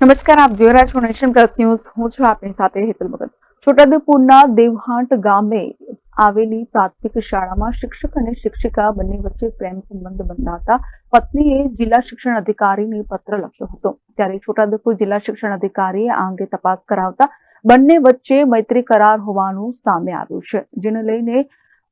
નમસ્કાર, આપ જોઈ રહ્યા છો નેશન પ્લસ ન્યૂઝ. હું છું આપની સાથે હેતલ ભગત છોટાઉદેપુરના દેવહાંટ ગામે આવેલી પ્રાથમિક શાળામાં શિક્ષક અને શિક્ષિકા બંને વચ્ચે પ્રેમ સંબંધ બંધાતા પત્નીએ જિલ્લા શિક્ષણ અધિકારીને પત્ર લખ્યો હતો. ત્યારે છોટાઉદેપુર જિલ્લા શિક્ષણ અધિકારીએ આ અંગે તપાસ કરાવતા બંને વચ્ચે મૈત્રી કરાર હોવાનું સામે આવ્યું છે, જેને લઈને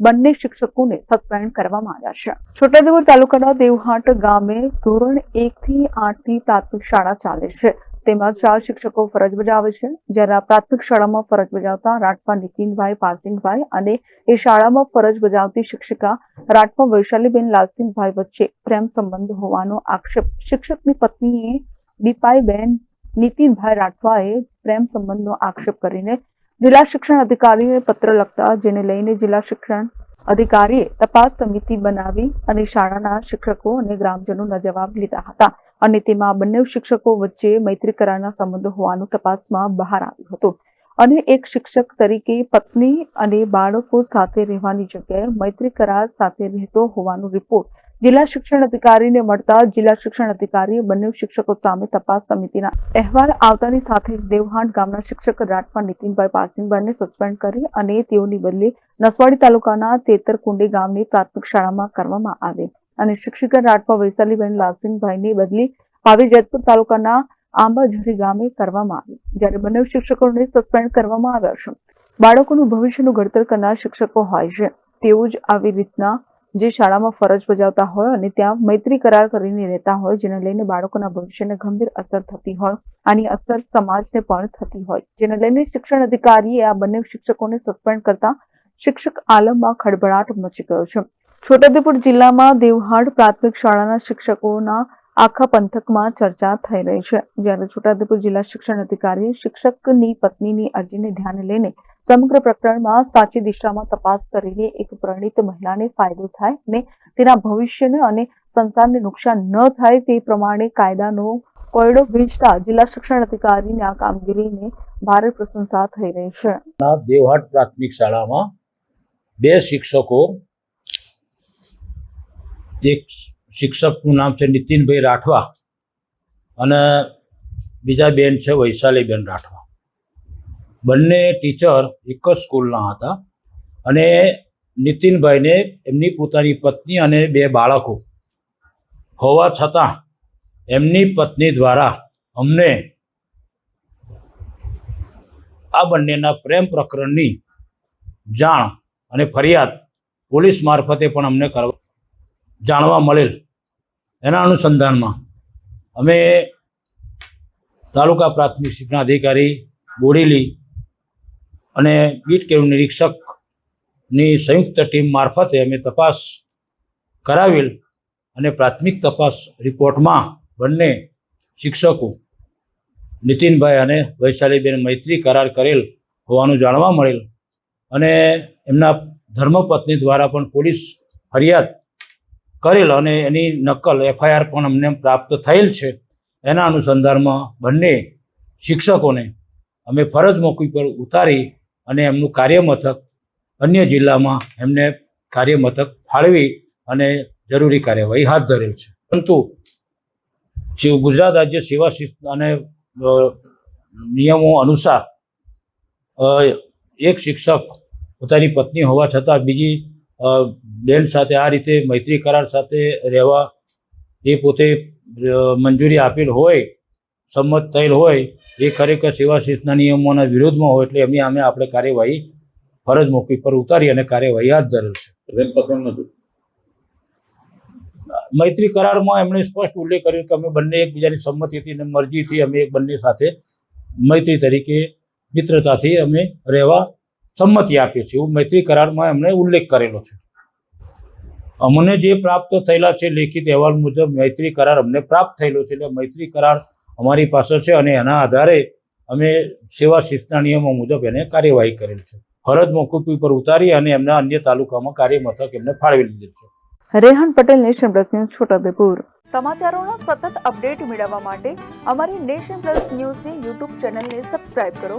બંને શિક્ષકોને સસ્પેન્ડ કરવામાં આવ્યા છે. છોટાઉદેપુર તાલુકાના દેવહાટ ગામે ધોરણ એક થી આઠની પ્રાથમિક શાળા ચાલે છે. તેમાં ચાર શિક્ષકો ફરજ બજાવે છે. જ્યારે પ્રાથમિક શાળામાં ફરજ બજાવતા રાઠવા નિતિનભાઈ પારસિંગભાઈ અને એ શાળામાં ફરજ બજાવતી શિક્ષિકા રાઠવા વૈશાલીબેન લાલસિંહભાઈ વચ્ચે પ્રેમ સંબંધ હોવાનો આક્ષેપ શિક્ષકની પત્નીએ દીપાઈબેન નીતિનભાઈ રાઠવાએ પ્રેમ સંબંધનો આક્ષેપ કરીને જિલ્લા શિક્ષણ અધિકારીને પત્ર લખતા જેને લઈને જિલ્લા શિક્ષણ અધિકારીએ તપાસ સમિતિ બનાવી અને શાળાના શિક્ષકો અને ગ્રામજનોના જવાબ લીધા હતા. અને તેમાં બંને શિક્ષકો વચ્ચે મૈત્રી કરારના સંબંધો હોવાનું તપાસમાં બહાર આવ્યું હતું. અને એક શિક્ષક તરીકે પત્ની અને બાળકો સાથે રહેવાની જગ્યાએ મૈત્રી કરાર સાથે રહેતો હોવાનો રિપોર્ટ જિલ્લા શિક્ષણ અધિકારીને મળતા જિલ્લા શિક્ષણ અધિકારીએ બંને શિક્ષકો સામે તપાસ સમિતિના અહેવાલ આવતાની સાથે જ દેવહાણ ગામના શિક્ષક રાઠવા નીતિનભાઈ પારસિંગભાઈને સસ્પેન્ડ કરી અને તેઓની બદલી નસવાડી તાલુકાના તેતરકુંડી ગામની પ્રાથમિક શાળામાં કરવામાં આવે. અને શિક્ષિકા રાઠવા વૈશાલીબેન લાલસિંહભાઈની બદલી આવી જેતપુર તાલુકાના આંબાઝરી ગામે કરવામાં આવી. જ્યારે બંને શિક્ષકોને સસ્પેન્ડ કરવામાં આવ્યા છે. બાળકોનું ભવિષ્યનું ઘડતર કરનાર શિક્ષકો હોય છે. તેવું જ આવી રીતના જે શાળામાં ફરજ બજાવતા હોય અને ત્યાં મૈત્રી કરાર કરીને રહેતા હોય, જેને લઈને બાળકોના ભવિષ્યને ગંભીર અસર થતી હોય. આની અસર સમાજને પણ થતી હોય. જેને લઈને શિક્ષણ અધિકારીએ આ બંને શિક્ષકોને સસ્પેન્ડ કરતા શિક્ષક આલમમાં ખળભળાટ મચી ગયો છે. છોટાઉદેપુર જિલ્લામાં દેવહાડ પ્રાથમિક શાળાના શિક્ષકોના આખા પંથકમાં ચર્ચા થઈ રહી છે. જ્યારે છોટાઉદેપુર જિલ્લા શિક્ષણ અધિકારીએ શિક્ષકની પત્નીની અરજીને ધ્યાને લઈને સમગ્ર પ્રકરણમાં સાચી દિશામાં તપાસ કરીને એક પરિણીત મહિલાને ફાયદો થાય અને તેના ભવિષ્યને અને સંતાનને નુકસાન ન થાય તે પ્રમાણે કાયદાનો કોયડો વીંચતા જિલ્લા શિક્ષણ અધિકારીની આ કામગીરીને ભારે પ્રશંસા થઈ રહી છે. દેવહાટ પ્રાથમિક શાળામાં બે શિક્ષકો એક શિક્ષકનું નામ છે નીતિનભાઈ રાઠવા અને બીજા બેન છે વૈશાલીબેન રાઠવા. બંને ટીચર એક જ સ્કૂલના હતા અને નીતિનભાઈને એમની પોતાની પત્ની અને બે બાળકો. હોવા છતાં એમની પત્ની દ્વારા અમને આ બંનેના પ્રેમ પ્રકરણની જાણ અને ફરિયાદ પોલીસ મારફતે પણ અમને કરવા જાણવા મળેલ એના અનુસંધાનમાં અમે તાલુકા પ્રાથમિક શિક્ષણ અધિકારી બોડેલી અને બીટ કેવું નિરીક્ષકની સંયુક્ત ટીમ મારફતે અમે તપાસ કરાવેલ અને પ્રાથમિક તપાસ રિપોર્ટમાં બંને શિક્ષકો નીતિનભાઈ અને વૈશાલીબેન મૈત્રી કરાર કરેલ હોવાનું જાણવા મળેલ અને એમના ધર્મપત્ની દ્વારા પણ પોલીસ ફરિયાદ કરેલ અને એની નકલ એફઆઈઆર પણ અમને પ્રાપ્ત થયેલ છે. એના અનુસંધાનમાં બંને શિક્ષકોને અમે ફરજ મોકલી પર ઉતારી અને એમનું કાર્યમથક અન્ય જિલ્લામાં એમને કાર્યમથક ફાળવી અને જરૂરી કાર્યવાહી હાથ ધરેલ છે. પરંતુ ગુજરાત રાજ્ય સેવા શિસ્ત અને નિયમો અનુસાર એક શિક્ષક પોતાની પત્ની હોવા છતાં બીજી બેન સાથે આ રીતે મૈત્રી કરાર સાથે રહેવા એ પોતે મંજૂરી આપેલ હોય સંમત થયેલ હોય એ ખરેખર સેવા શિસ્તના નિયમોના વિરોધમાં હોય એટલે એમની અમે આપણે કાર્યવાહી ફરજ મોકલી પર ઉતારી અને કાર્યવાહી હાથ ધરેલ છે. નહોતું મૈત્રી કરારમાં એમણે સ્પષ્ટ ઉલ્લેખ કર્યો કે અમે બંને એકબીજાની સંમતિથી અને મરજીથી અમે એક બંને સાથે મૈત્રી તરીકે મિત્રતાથી અમે રહેવા સંમતિ આપીએ છીએ એવું મૈત્રી કરારમાં એમણે ઉલ્લેખ કરેલો છે. અમને જે પ્રાપ્ત થયેલા છે લેખિત અહેવાલ મુજબ મૈત્રી કરાર અમને પ્રાપ્ત થયેલો છે એટલે મૈત્રી કરાર અમારી પાસે છે અને એના આધારે અમે સેવા શિસ્તના નિયમો મુજબ એને કાર્યવાહી કરેલ છે. ફરજ મોકૂફી પર ઉતારી અને એમના અન્ય તાલુકામાં કાર્ય મથક એમને ફાળવી લીધેલ છે. Rehan Patel nation plus news Chhota Udepur. સમાચારોના સતત અપડેટ મેળવવા માટે અમારી નેશન પ્લસ ન્યૂઝની યુટ્યુબ ચેનલને સબસ્ક્રાઇબ કરો.